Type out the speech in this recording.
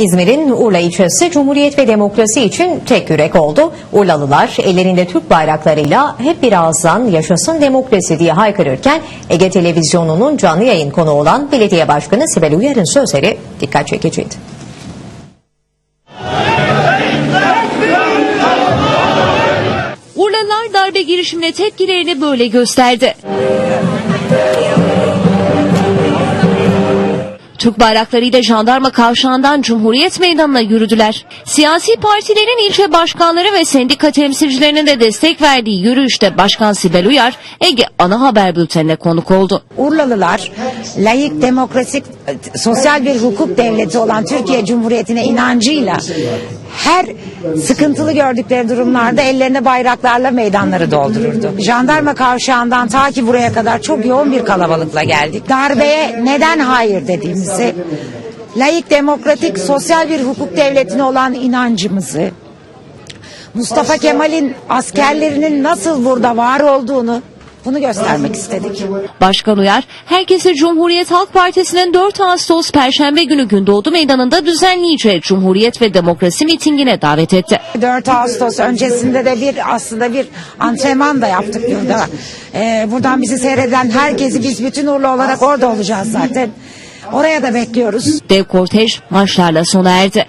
İzmir'in Urla ilçesi Cumhuriyet ve Demokrasi için tek yürek oldu. Urlalılar ellerinde Türk bayraklarıyla hep bir ağızdan yaşasın demokrasi diye haykırırken Ege Televizyonu'nun canlı yayın konu olan Belediye Başkanı Sibel Uyar'ın sözleri dikkat çekiciydi. Urlalılar darbe girişimine tepkilerini böyle gösterdi. Türk bayraklarıyla jandarma kavşağından Cumhuriyet Meydanı'na yürüdüler. Siyasi partilerin ilçe başkanları ve sendika temsilcilerinin de destek verdiği yürüyüşte Başkan Sibel Uyar, Ege Ana Haber Bülteni'ne konuk oldu. Urlalılar layık, demokratik, sosyal bir hukuk devleti olan Türkiye Cumhuriyeti'ne inancıyla her sıkıntılı gördükleri durumlarda ellerinde bayraklarla meydanları doldururdu. Jandarma kavşağından ta ki buraya kadar çok yoğun bir kalabalıkla geldik. Darbeye neden hayır dediğimizi, layık, demokratik, sosyal bir hukuk devletine olan inancımızı, Mustafa Kemal'in askerlerinin nasıl burada var olduğunu bunu göstermek istedik. Başkan Uyar, herkese Cumhuriyet Halk Partisi'nin 4 Ağustos Perşembe günü Gündoğdu Meydanı'nda düzenleyeceği Cumhuriyet ve Demokrasi mitingine davet etti. 4 Ağustos öncesinde de bir aslında bir antrenman da yaptık burada. Ee, buradan bizi seyreden herkesi biz bütün Urla olarak orada olacağız zaten. Oraya da bekliyoruz. Dev kortej marşlarla sona erdi.